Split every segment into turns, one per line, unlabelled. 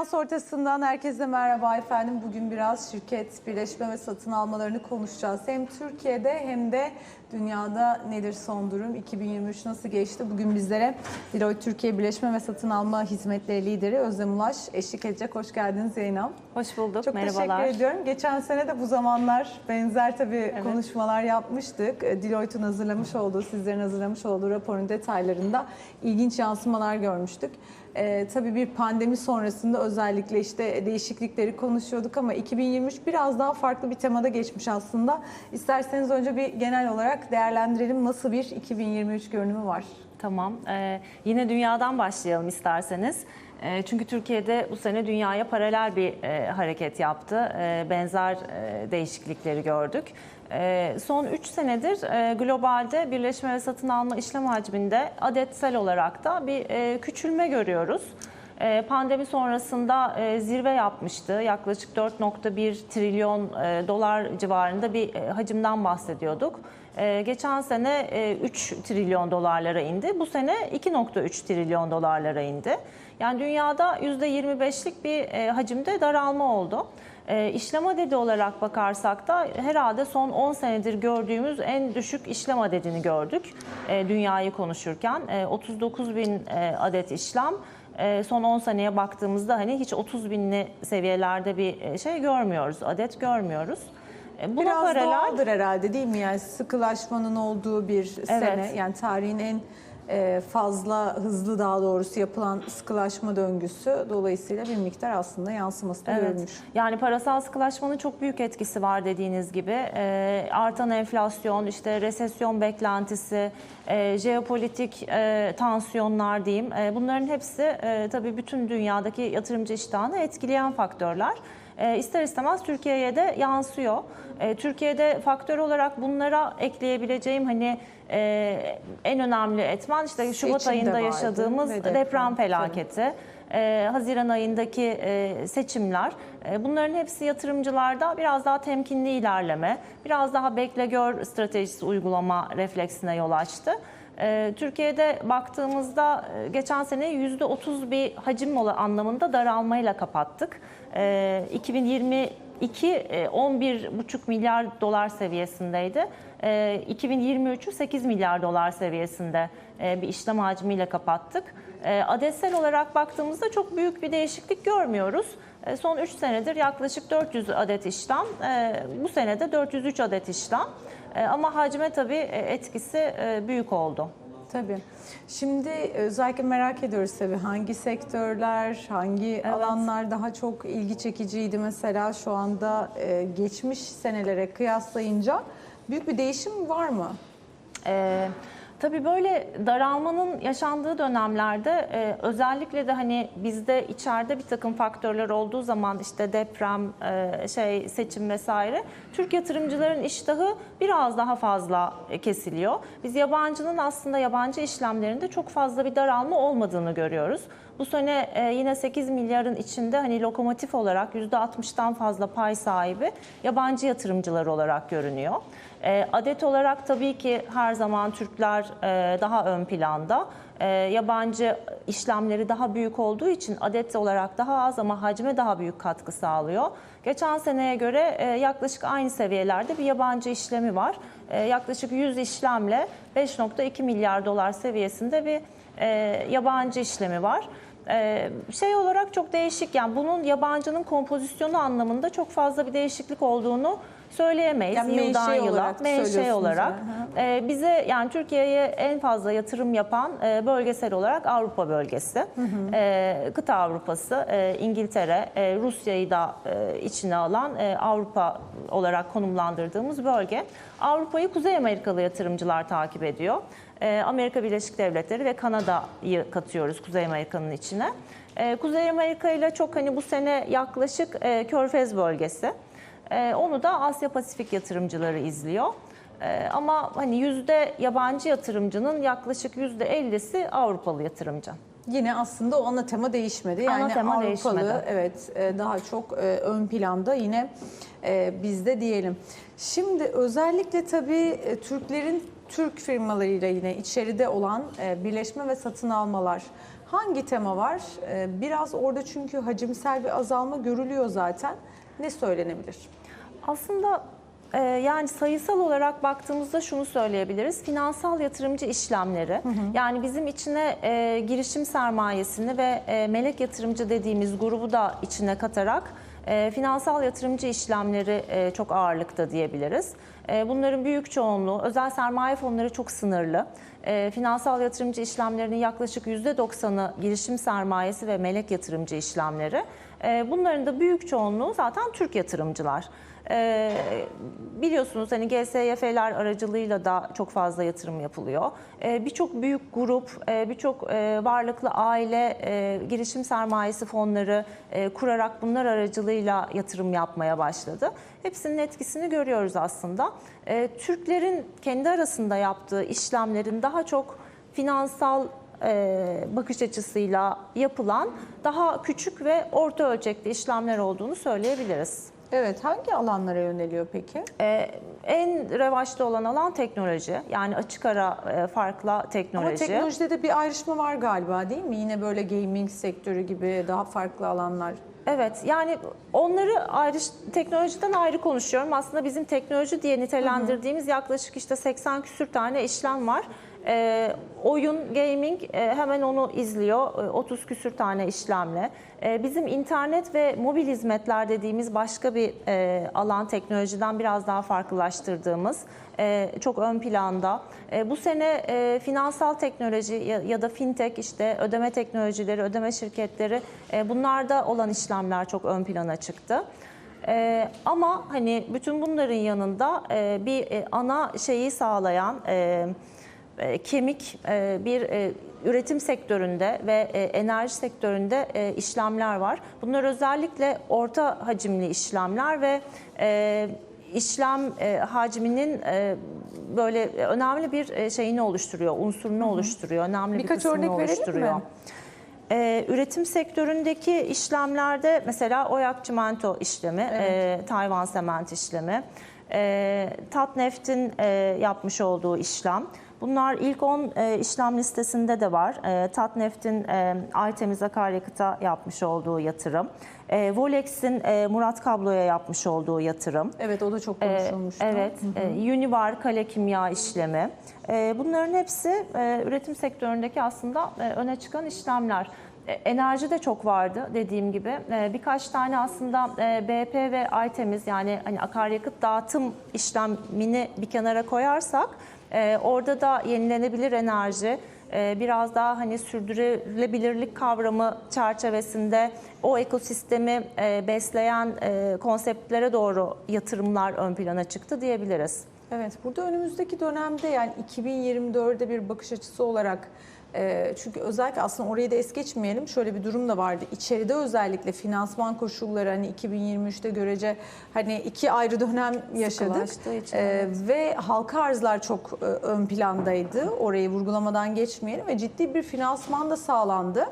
Finans ortasından herkese merhaba efendim. Bugün biraz şirket birleşme ve satın almalarını konuşacağız. Hem Türkiye'de hem de dünyada nedir son durum? 2023 nasıl geçti? Bugün bizlere Deloitte Türkiye Birleşme ve Satın Alma Hizmetleri Lideri Özlem Ulaş eşlik edecek. Hoş geldiniz Zeynep.
Hoş bulduk.
Çok
Merhabalar.
teşekkür ediyorum. Geçen sene de bu zamanlar benzer tabii konuşmalar yapmıştık. E, Deloitte'un hazırlamış olduğu, sizlerin hazırlamış olduğu raporun detaylarında ilginç yansımalar görmüştük. E, tabii bir pandemi sonrasında özellikle işte değişiklikleri konuşuyorduk ama 2023 biraz daha farklı bir temada geçmiş aslında. İsterseniz önce bir genel olarak değerlendirelim nasıl bir 2023 görünümü var.
Tamam. Ee, yine dünyadan başlayalım isterseniz. Ee, çünkü Türkiye'de bu sene dünyaya paralel bir e, hareket yaptı. E, benzer e, değişiklikleri gördük. E, son 3 senedir e, globalde birleşme ve satın alma işlem hacminde adetsel olarak da bir e, küçülme görüyoruz. E, Pandemi sonrasında e, zirve yapmıştı. Yaklaşık 4.1 trilyon e, dolar civarında bir e, hacimden bahsediyorduk. E, Geçen sene e, 3 trilyon dolarlara indi. Bu sene 2.3 trilyon dolarlara indi. Yani dünyada %25'lik bir hacimde daralma oldu. E, İşlem adedi olarak bakarsak da herhalde son 10 senedir gördüğümüz en düşük işlem adedini gördük dünyayı konuşurken. E, 39 bin adet işlem. E, Son 10 seneye baktığımızda hani hiç 30 binli seviyelerde bir e, şey görmüyoruz, adet görmüyoruz. E, Buna
Biraz
paralel
doğaldır herhalde değil mi? Yani sıkılaşmanın olduğu bir sene. Yani tarihin en fazla hızlı daha doğrusu yapılan sıkılaşma döngüsü. Dolayısıyla bir miktar aslında yansıması da
Evet.
görülmüş.
Yani parasal sıkılaşmanın çok büyük etkisi var dediğiniz gibi. Ee, artan enflasyon, işte resesyon beklentisi, e, jeopolitik e, tansiyonlar diyeyim. E, bunların hepsi e, tabii bütün dünyadaki yatırımcı iştahını etkileyen faktörler. E, ister istemez Türkiye'ye de yansıyor. E, Türkiye'de faktör olarak bunlara ekleyebileceğim hani e, en önemli etmen işte Şubat
Seçim
ayında
vardı
yaşadığımız deprem,
deprem,
felaketi. Ee, Haziran ayındaki e, seçimler e, bunların hepsi yatırımcılarda biraz daha temkinli ilerleme, biraz daha bekle gör stratejisi uygulama refleksine yol açtı. Ee, Türkiye'de baktığımızda e, geçen sene %30 bir hacim anlamında daralmayla kapattık. Ee, 2022 e, 11,5 milyar dolar seviyesindeydi. Ee, 2023'ü 8 milyar dolar seviyesinde e, bir işlem hacmiyle kapattık. Adetsel olarak baktığımızda çok büyük bir değişiklik görmüyoruz. Son 3 senedir yaklaşık 400 adet işlem, e, bu senede 403 adet işlem. E, Ama hacme tabii e, etkisi e, büyük oldu.
Tabii. Şimdi özellikle merak ediyoruz tabii hangi sektörler, hangi alanlar daha çok ilgi çekiciydi mesela şu anda geçmiş senelere kıyaslayınca büyük bir değişim var mı?
Ee, tabii böyle daralmanın yaşandığı dönemlerde e, özellikle de hani bizde içeride bir takım faktörler olduğu zaman işte deprem, e, şey seçim vesaire Türk yatırımcıların iştahı biraz daha fazla kesiliyor. Biz yabancının aslında yabancı işlemlerinde çok fazla bir daralma olmadığını görüyoruz. Bu sene e, yine 8 milyarın içinde hani lokomotif olarak %60'tan fazla pay sahibi yabancı yatırımcılar olarak görünüyor. E, Adet olarak tabii ki her zaman Türkler e, daha ön planda. Yabancı işlemleri daha büyük olduğu için adet olarak daha az ama hacme daha büyük katkı sağlıyor. Geçen seneye göre yaklaşık aynı seviyelerde bir yabancı işlemi var. Yaklaşık 100 işlemle 5.2 milyar dolar seviyesinde bir yabancı işlemi var. Ee, şey olarak çok değişik yani bunun yabancının kompozisyonu anlamında çok fazla bir değişiklik olduğunu söyleyemeyiz.
Yani
Yıldan
menşe
yıla
olarak
menşe olarak. Ee, bize yani Türkiye'ye en fazla yatırım yapan e, bölgesel olarak Avrupa bölgesi. Ee, kıta Avrupası, e, İngiltere, e, Rusya'yı da e, içine alan e, Avrupa olarak konumlandırdığımız bölge. Avrupa'yı Kuzey Amerikalı yatırımcılar takip ediyor. Ee, Amerika Birleşik Devletleri ve Kanada'yı katıyoruz Kuzey Amerika'nın içine. Ee, Kuzey Amerika ile çok hani bu sene yaklaşık e, Körfez bölgesi. Ee, Onu da Asya Pasifik yatırımcıları izliyor. Ee, Ama hani yüzde yabancı yatırımcının yaklaşık yüzde 50'si Avrupalı yatırımcı.
Yine aslında o ana tema değişmedi. Yani
Ana tema
Avrupalı
değişmedi.
evet e, daha çok e, ön planda yine e, bizde diyelim. Şimdi özellikle tabii Türklerin Türk firmalarıyla yine içeride olan birleşme ve satın almalar Hangi tema var? Biraz orada çünkü hacimsel bir azalma görülüyor zaten. Ne söylenebilir?
Aslında e, yani sayısal olarak baktığımızda şunu söyleyebiliriz. Finansal yatırımcı işlemleri yani bizim içine e, girişim sermayesini ve e, melek yatırımcı dediğimiz grubu da içine katarak e, finansal yatırımcı işlemleri e, çok ağırlıkta diyebiliriz. E, bunların büyük çoğunluğu özel sermaye fonları çok sınırlı. E, finansal yatırımcı işlemlerinin yaklaşık %90'ı girişim sermayesi ve melek yatırımcı işlemleri. E, bunların da büyük çoğunluğu zaten Türk yatırımcılar. Ee, biliyorsunuz hani GSYF'ler aracılığıyla da çok fazla yatırım yapılıyor. Ee, birçok büyük grup, e, birçok e, varlıklı aile e, girişim sermayesi fonları e, kurarak bunlar aracılığıyla yatırım yapmaya başladı. Hepsinin etkisini görüyoruz aslında. E, Türklerin kendi arasında yaptığı işlemlerin daha çok finansal e, bakış açısıyla yapılan daha küçük ve orta ölçekli işlemler olduğunu söyleyebiliriz.
Evet, hangi alanlara yöneliyor peki?
Ee, en revaçta olan alan teknoloji. Yani açık ara e, farklı
Ama
teknoloji.
teknolojide de bir ayrışma var galiba değil mi? Yine böyle gaming sektörü gibi daha farklı alanlar.
Evet yani onları ayrı teknolojiden ayrı konuşuyorum. Aslında bizim teknoloji diye nitelendirdiğimiz yaklaşık işte 80 küsür tane işlem var. Ee, oyun, gaming e, hemen onu izliyor. E, 30 küsür tane işlemle. E, bizim internet ve mobil hizmetler dediğimiz başka bir e, alan teknolojiden biraz daha farklılaştırdığımız e, çok ön planda. E, bu sene e, finansal teknoloji ya, ya da fintech işte ödeme teknolojileri, ödeme şirketleri e, bunlarda olan işlemler çok ön plana çıktı. E, ama hani bütün bunların yanında e, bir e, ana şeyi sağlayan e, e, kemik e, bir e, üretim sektöründe ve e, enerji sektöründe e, işlemler var. Bunlar özellikle orta hacimli işlemler ve e, işlem e, hacminin e, böyle önemli bir e, şeyini oluşturuyor, unsurunu oluşturuyor, önemli bir
Birkaç
kısmını
örnek
oluşturuyor.
mi?
Ee, üretim sektöründeki işlemlerde mesela Oyak Çimento işlemi, e, Tayvan Sement işlemi, e, Tatneft'in e, yapmış olduğu işlem. Bunlar ilk 10 e, işlem listesinde de var. E, Tatneft'in e, Aytemiz akaryakıta yapmış olduğu yatırım. E, Volex'in e, Murat Kablo'ya yapmış olduğu yatırım.
Evet o da çok
Ee,
konuşulmuştu.
Evet, e, Univar kale kimya işlemi. E, Bunların hepsi e, üretim sektöründeki aslında e, öne çıkan işlemler. E, Enerji de çok vardı dediğim gibi. E, Birkaç tane aslında e, BP ve Aytemiz yani hani akaryakıt dağıtım işlemini bir kenara koyarsak e, orada da yenilenebilir enerji e, biraz daha hani sürdürülebilirlik kavramı çerçevesinde o ekosistemi e, besleyen e, konseptlere doğru yatırımlar ön plana çıktı diyebiliriz.
Evet, burada önümüzdeki dönemde yani 2024'de bir bakış açısı olarak e, çünkü özellikle aslında orayı da es geçmeyelim. Şöyle bir durum da vardı. İçeride özellikle finansman koşulları hani 2023'te görece hani iki ayrı dönem yaşadık.
İçin,
E,
evet.
ve halka arzlar çok e, ön plandaydı. Orayı vurgulamadan geçmeyelim ve ciddi bir finansman da sağlandı.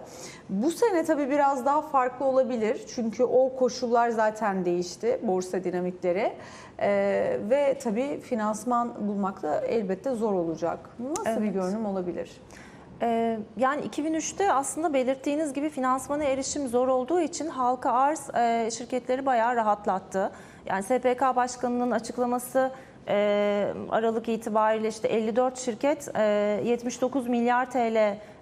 Bu sene tabii biraz daha farklı olabilir. Çünkü o koşullar zaten değişti. Borsa dinamikleri. Ee, ve tabii finansman bulmak da elbette zor olacak. Nasıl bir
Evet.
görünüm olabilir?
Ee, Yani 2003'te aslında belirttiğiniz gibi finansmana erişim zor olduğu için halka arz e, şirketleri bayağı rahatlattı. Yani SPK Başkanı'nın açıklaması e, Aralık itibariyle işte 54 şirket e, 79 milyar TL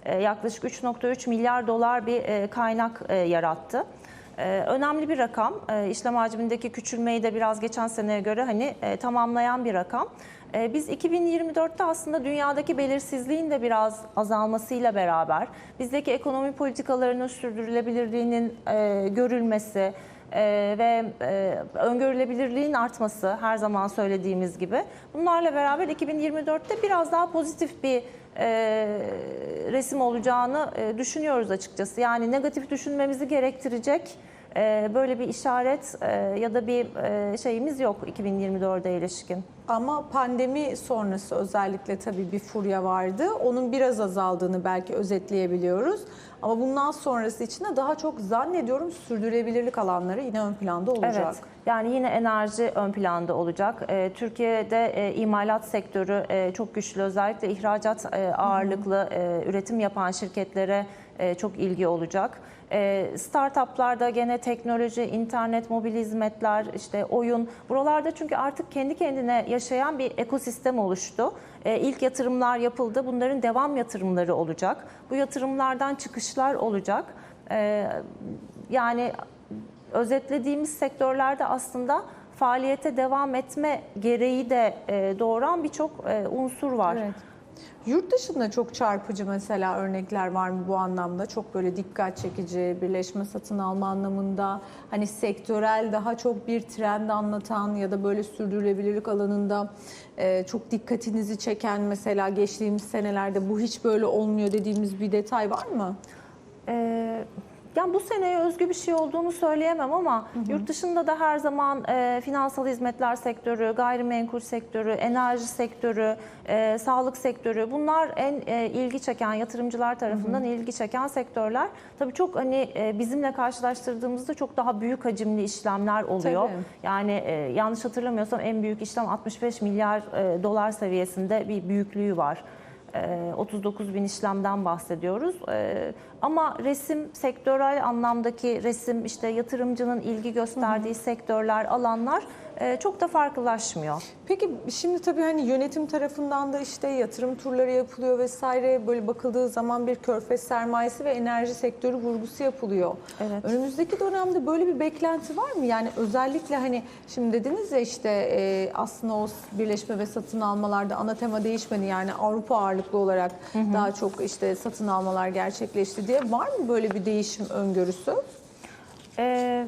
e, yaklaşık 3.3 milyar dolar bir e, kaynak e, yarattı. Ee, önemli bir rakam. Ee, işlem hacmindeki küçülmeyi de biraz geçen seneye göre hani e, tamamlayan bir rakam. Ee, biz 2024'te aslında dünyadaki belirsizliğin de biraz azalmasıyla beraber bizdeki ekonomi politikalarının sürdürülebilirliğinin e, görülmesi e, ve e, öngörülebilirliğin artması her zaman söylediğimiz gibi. Bunlarla beraber 2024'te biraz daha pozitif bir resim olacağını düşünüyoruz açıkçası. Yani negatif düşünmemizi gerektirecek böyle bir işaret e, ya da bir e, şeyimiz yok 2024'e ilişkin.
Ama pandemi sonrası özellikle tabii bir furya vardı. Onun biraz azaldığını belki özetleyebiliyoruz. Ama bundan sonrası için de daha çok zannediyorum sürdürülebilirlik alanları yine ön planda olacak.
Evet. Yani yine enerji ön planda olacak. Ee, Türkiye'de e, imalat sektörü e, çok güçlü. Özellikle ihracat e, ağırlıklı e, üretim yapan şirketlere çok ilgi olacak. E, startuplarda gene teknoloji, internet, mobil hizmetler, işte oyun. Buralarda çünkü artık kendi kendine yaşayan bir ekosistem oluştu. E, ilk yatırımlar yapıldı. Bunların devam yatırımları olacak. Bu yatırımlardan çıkışlar olacak. E, yani özetlediğimiz sektörlerde aslında faaliyete devam etme gereği de e, doğuran birçok e, unsur var.
Evet. Yurt dışında çok çarpıcı mesela örnekler var mı bu anlamda? Çok böyle dikkat çekici, birleşme satın alma anlamında hani sektörel daha çok bir trend anlatan ya da böyle sürdürülebilirlik alanında e, çok dikkatinizi çeken mesela geçtiğimiz senelerde bu hiç böyle olmuyor dediğimiz bir detay var mı?
Ee, yani bu seneye özgü bir şey olduğunu söyleyemem ama yurt dışında da her zaman e, finansal hizmetler sektörü, gayrimenkul sektörü, enerji sektörü, e, sağlık sektörü bunlar en e, ilgi çeken yatırımcılar tarafından ilgi çeken sektörler. Tabii çok hani e, bizimle karşılaştırdığımızda çok daha büyük hacimli işlemler oluyor.
Tabii.
Yani e, yanlış hatırlamıyorsam en büyük işlem 65 milyar e, dolar seviyesinde bir büyüklüğü var. E, 39 bin işlemden bahsediyoruz. E, Ama resim sektörel anlamdaki resim işte yatırımcının ilgi gösterdiği sektörler, alanlar çok da farklılaşmıyor.
Peki şimdi tabii hani yönetim tarafından da işte yatırım turları yapılıyor vesaire böyle bakıldığı zaman bir körfez sermayesi ve enerji sektörü vurgusu yapılıyor.
Evet.
Önümüzdeki dönemde böyle bir beklenti var mı? Yani özellikle hani şimdi dediniz ya işte e, aslında o birleşme ve satın almalarda ana tema değişmedi yani Avrupa ağırlıklı olarak daha çok işte satın almalar gerçekleşti diye var mı böyle bir değişim öngörüsü?
Ee,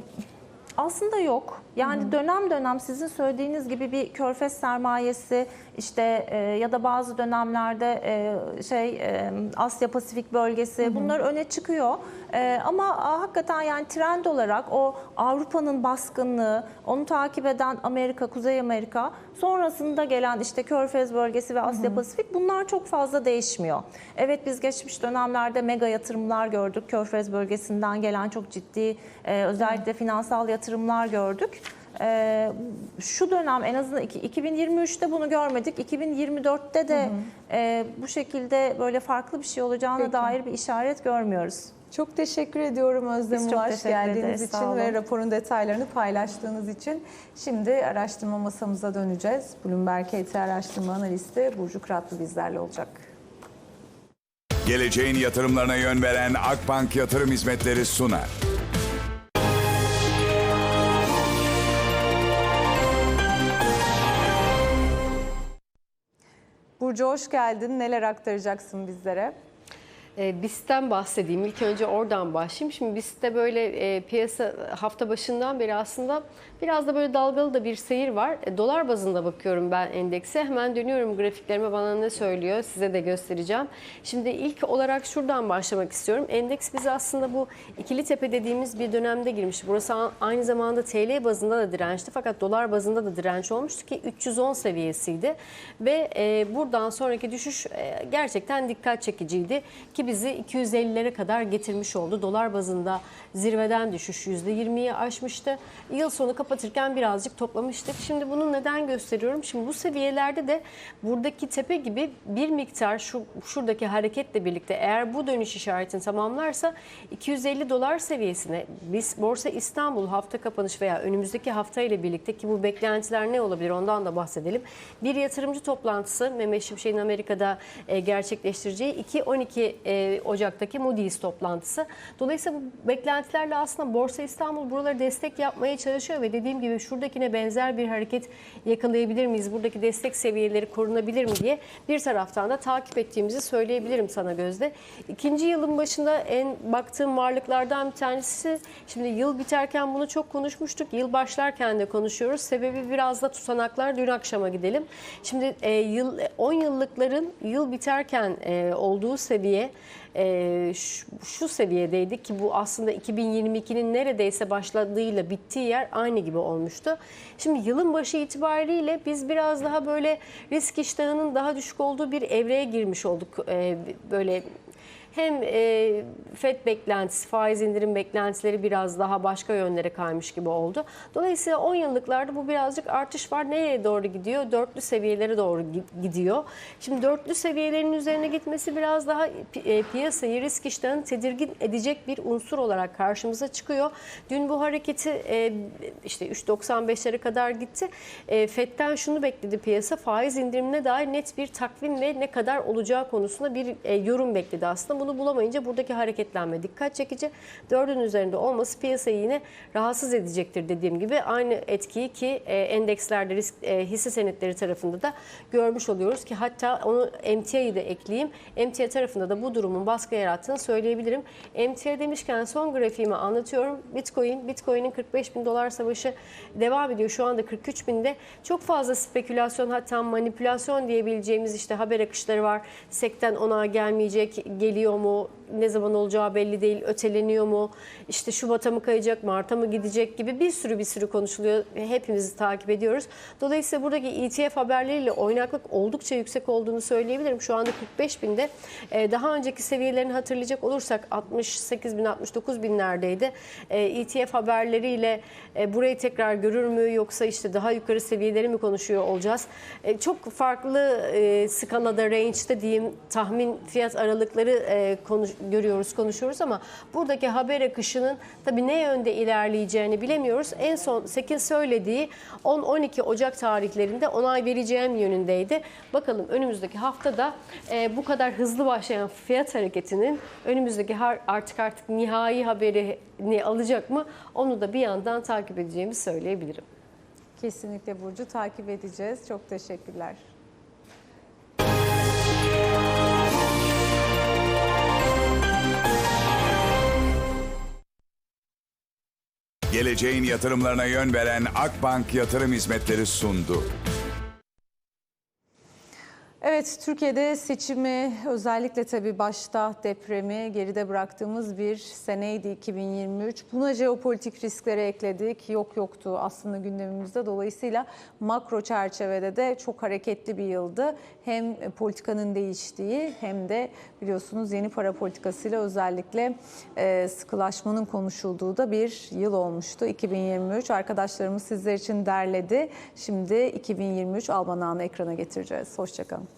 aslında yok. Yani dönem dönem sizin söylediğiniz gibi bir körfez sermayesi işte e, ya da bazı dönemlerde e, şey e, Asya Pasifik bölgesi bunlar öne çıkıyor. E, ama a, hakikaten yani trend olarak o Avrupa'nın baskınlığı, onu takip eden Amerika, Kuzey Amerika, sonrasında gelen işte Körfez bölgesi ve Asya Pasifik bunlar çok fazla değişmiyor. Evet biz geçmiş dönemlerde mega yatırımlar gördük. Körfez bölgesinden gelen çok ciddi e, özellikle finansal yatırımlar gördük. Ee, şu dönem en azından iki- 2023'te bunu görmedik. 2024'te de e, bu şekilde böyle farklı bir şey olacağına
Peki.
dair bir işaret görmüyoruz.
Çok teşekkür ediyorum Özlem
Biz
Ulaş geldiğiniz
ederiz,
için ve raporun detaylarını paylaştığınız için. Şimdi araştırma masamıza döneceğiz. Bloomberg KT araştırma analisti Burcu Kıratlı bizlerle olacak.
Geleceğin yatırımlarına yön veren Akbank Yatırım Hizmetleri sunar.
Burcu hoş geldin. Neler aktaracaksın bizlere?
E, BIST'ten bahsedeyim. İlk önce oradan başlayayım. Şimdi BIST'te böyle e, piyasa hafta başından beri aslında biraz da böyle dalgalı da bir seyir var. E, dolar bazında bakıyorum ben endekse. Hemen dönüyorum grafiklerime bana ne söylüyor size de göstereceğim. Şimdi ilk olarak şuradan başlamak istiyorum. Endeks bizi aslında bu ikili tepe dediğimiz bir dönemde girmişti. Burası aynı zamanda TL bazında da dirençti fakat dolar bazında da direnç olmuştu ki 310 seviyesiydi. Ve e, buradan sonraki düşüş e, gerçekten dikkat çekiciydi ki bizi 250'lere kadar getirmiş oldu. Dolar bazında zirveden düşüş %20'yi aşmıştı. Yıl sonu kapatırken birazcık toplamıştık. Şimdi bunu neden gösteriyorum? Şimdi bu seviyelerde de buradaki tepe gibi bir miktar şu şuradaki hareketle birlikte eğer bu dönüş işaretini tamamlarsa 250 dolar seviyesine biz Borsa İstanbul hafta kapanış veya önümüzdeki hafta ile birlikte ki bu beklentiler ne olabilir ondan da bahsedelim. Bir yatırımcı toplantısı Mehmet Şimşek'in Amerika'da e, gerçekleştireceği 2-12 e, Ocak'taki Moody's toplantısı. Dolayısıyla bu beklentilerle aslında Borsa İstanbul buraları destek yapmaya çalışıyor ve dediğim gibi şuradakine benzer bir hareket yakalayabilir miyiz? Buradaki destek seviyeleri korunabilir mi diye bir taraftan da takip ettiğimizi söyleyebilirim sana Gözde. İkinci yılın başında en baktığım varlıklardan bir tanesi şimdi yıl biterken bunu çok konuşmuştuk. Yıl başlarken de konuşuyoruz. Sebebi biraz da tutanaklar dün akşama gidelim. Şimdi e, yıl 10 yıllıkların yıl biterken e, olduğu seviye e, şu, şu seviyedeydik ki bu aslında 2022'nin neredeyse başladığıyla bittiği yer aynı gibi olmuştu. Şimdi yılın başı itibariyle biz biraz daha böyle risk iştahının daha düşük olduğu bir evreye girmiş olduk. E, böyle hem e, FED beklentisi, faiz indirim beklentileri biraz daha başka yönlere kaymış gibi oldu. Dolayısıyla 10 yıllıklarda bu birazcık artış var. Nereye doğru gidiyor? Dörtlü seviyelere doğru gi- gidiyor. Şimdi dörtlü seviyelerin üzerine gitmesi biraz daha pi- e, piyasayı risk iştahını tedirgin edecek bir unsur olarak karşımıza çıkıyor. Dün bu hareketi e, işte 3.95'lere kadar gitti. E, FED'den şunu bekledi piyasa. Faiz indirimine dair net bir takvim ve ne kadar olacağı konusunda bir e, yorum bekledi aslında. Bunu bulamayınca buradaki hareketlenme dikkat çekici. Dördün üzerinde olması piyasayı yine rahatsız edecektir dediğim gibi. Aynı etkiyi ki e, endekslerde risk e, hisse senetleri tarafında da görmüş oluyoruz ki hatta onu MTA'yı da ekleyeyim. MTA tarafında da bu durumun baskı yarattığını söyleyebilirim. MTA demişken son grafiğimi anlatıyorum. Bitcoin, Bitcoin'in 45 bin dolar savaşı devam ediyor. Şu anda 43 binde. Çok fazla spekülasyon hatta manipülasyon diyebileceğimiz işte haber akışları var. Sekten ona gelmeyecek, geliyor mu, ne zaman olacağı belli değil, öteleniyor mu, işte Şubat'a mı kayacak, Mart'a mı gidecek gibi bir sürü bir sürü konuşuluyor. Hepimizi takip ediyoruz. Dolayısıyla buradaki ETF haberleriyle oynaklık oldukça yüksek olduğunu söyleyebilirim. Şu anda 45 binde. Ee, Daha önceki seviyelerini hatırlayacak olursak 68 bin, 69 binlerdeydi. Ee, ETF haberleriyle e, burayı tekrar görür mü yoksa işte daha yukarı seviyeleri mi konuşuyor olacağız? E, Çok farklı e, skalada, range'de diyeyim tahmin fiyat aralıkları e, konuş, görüyoruz, konuşuyoruz ama buradaki haber akışının tabii ne yönde ilerleyeceğini bilemiyoruz. En son Sekin söylediği 10-12 Ocak tarihlerinde onay vereceğim yönündeydi. Bakalım önümüzdeki haftada e, bu kadar hızlı başlayan fiyat hareketinin önümüzdeki artık artık nihai haberini alacak mı? Onu da bir yandan takip edeceğimi söyleyebilirim.
Kesinlikle Burcu takip edeceğiz. Çok teşekkürler.
Geleceğin yatırımlarına yön veren Akbank Yatırım Hizmetleri sundu.
Evet, Türkiye'de seçimi özellikle tabii başta depremi geride bıraktığımız bir seneydi 2023. Buna jeopolitik riskleri ekledik. Yok yoktu aslında gündemimizde. Dolayısıyla makro çerçevede de çok hareketli bir yıldı. Hem politikanın değiştiği hem de biliyorsunuz yeni para politikasıyla özellikle e, sıkılaşmanın konuşulduğu da bir yıl olmuştu 2023. Arkadaşlarımız sizler için derledi. Şimdi 2023 Almanağını ekrana getireceğiz. Hoşçakalın.